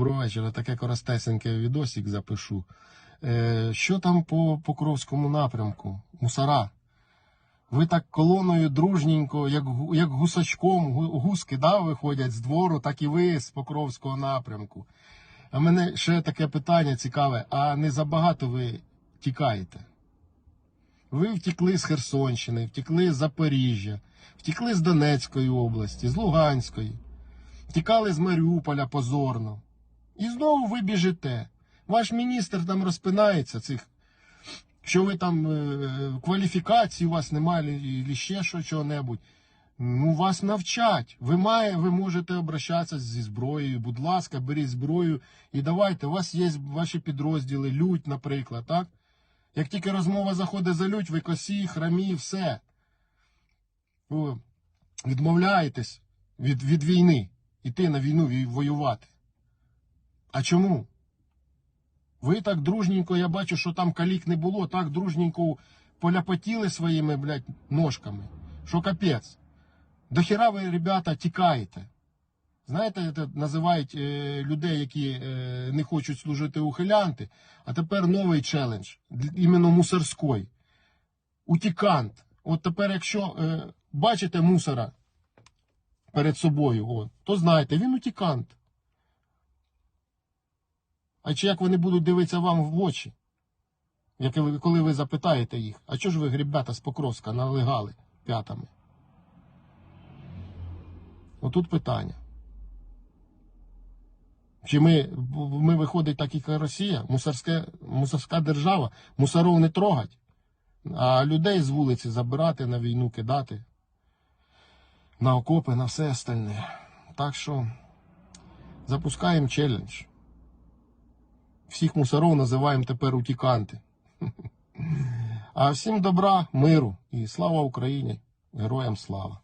Доброго вечора, таке коростесеньке відосик запишу. Е, що там по Покровському напрямку? Мусора. Ви так колоною дружненько, як, як гусачком, гуски да, виходять з двору, так і ви з Покровського напрямку. А мене ще таке питання цікаве: а не забагато ви тікаєте? Ви втекли з Херсонщини, втекли з Запоріжжя, втекли з Донецької області, з Луганської, втікали з Маріуполя позорно. І знову ви біжите. Ваш міністр там розпинається цих. Що ви там е, кваліфікації у вас немає, або ще що чого-небудь. Ну, вас навчать. Ви має, ви можете обращатися зі зброєю. Будь ласка, беріть зброю і давайте. У вас є ваші підрозділи, лють, наприклад, так? Як тільки розмова заходить за лють, ви косі, храмі, все. Ви відмовляєтесь від, від війни, іти на війну вій- воювати. А чому? Ви так дружненько, я бачу, що там калік не було, так дружненько поляпотіли своїми, блядь, ножками. Що капець. До хіра ви, ребята, тікаєте. Знаєте, це називають е, людей, які е, не хочуть служити ухилянти, а тепер новий челендж, іменно мусорський. Утікант. От тепер, якщо е, бачите мусора перед собою, от, то знайте, він утікант. А чи як вони будуть дивитися вам в очі? Як ви, коли ви запитаєте їх, а чого ж ви, гребята з Покровська, налегали п'ятами? Отут питання. Чи ми, ми виходить так, як Росія, мусорське, мусорська держава, мусоров не трогать, а людей з вулиці забирати на війну, кидати, на окопи, на все остальне. Так що запускаємо челендж. Всіх мусоров називаємо тепер утіканти. А всім добра, миру і слава Україні! Героям слава!